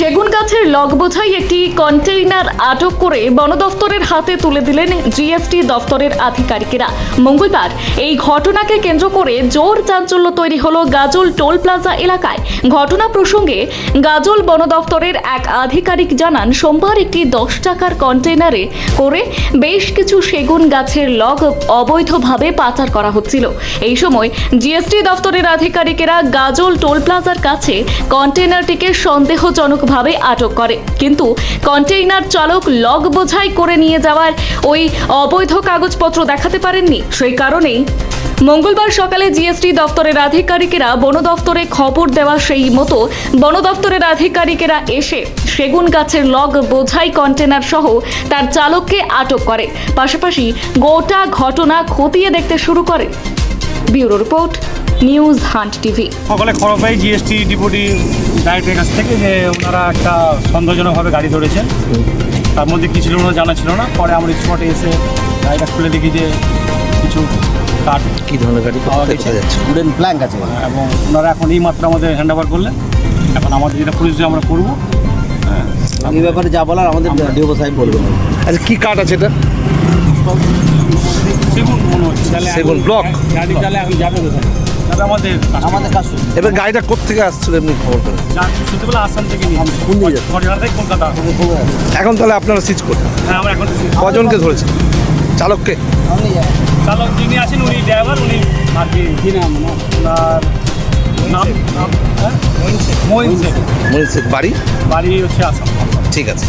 সেগুন গাছের লগ বোঝাই একটি কন্টেইনার আটক করে বন দফতরের হাতে তুলে দিলেন জিএসটি দফতরের আধিকারিকেরা। মঙ্গলবার এই ঘটনাকে কেন্দ্র করে জোর চাঞ্চল্য তৈরি হলো গাজল টোল প্লাজা এলাকায়। ঘটনা প্রসঙ্গে গাজল বন দফতরের এক আধিকারিক জানান, সোমবার একটি দশ টাকার কন্টেইনারে করে বেশ কিছু সেগুন গাছের লগ অবৈধভাবে পাচার করা হচ্ছিল। এই সময় জিএসটি দফতরের আধিকারিকেরা গাজল টোল প্লাজার কাছে কন্টেইনারটিকে সন্দেহজনকভাবে আটক করে। কিন্তু কন্টেইনার চালক লগ বোঝাই করে নিয়ে যাওয়ার ওই অবৈধ কাগজপত্র দেখাতে পারেননি। সেই কারণেই মঙ্গলবার সকালে জিএসটি দফতরের আধিকারিকেরা বন দফতরে খবর দেওয়া সেই মতো বন দফতরের আধিকারিকেরা এসে সেগুন গাছের লগ বোঝাই কন্টেনার সহ তার চালককে আটক করে। পাশাপাশি গোটা ঘটনা খতিয়ে দেখতে শুরু করে। Bureau report, news hunt TV. সকালে খবর পাই জিএসটি ডিপুটি ডাইরেক্টের কাছ থেকে যে ওনারা একটা সন্দেহজনকভাবে গাড়ি ধরেছেন। তার মধ্যে কিছু ছিল ওনার জানা ছিল না। পরে আমরা স্পটে এসে গাড়িটা খুলে দেখি যে কিছু কাঠ কী ধরনের গাড়ি? পাওয়া গেছে। উডেন প্ল্যাঙ্ক আছে এবং ওনারা এখন এই মাত্র আমাদের হ্যান্ড ওভার করলেন। এখন আমাদের যেটা পরিচয় আমরা করব হ্যাঁ। এই ব্যাপারে যা বলার আমাদের ডিওপো সাহেব বলবেন আচ্ছা কী কাঠ আছে এটা? সেগুন মনে হচ্ছে। তাহলে সেগুন। গাড়ি তাহলে এখন যাবে কোথায়? যাবে আমাদের আমাদের। এবার গাড়িটা কোথেকে আসছিল এমনি খবর আসাম থেকে থেকে কলকাতা। এখন তাহলে আপনারা সিজ করুন। হ্যাঁ আমরা এখন কজনকে ধরেছেন? চালককে? চালক যিনি আছেন উনি ড্রাইভার উনি আর কি কি নাম? ওনার নাম নাম হ্যাঁ? মহিন শেখ। মনির শেখ বাড়ি? বাড়ি হচ্ছে আসাম। ঠিক আছে।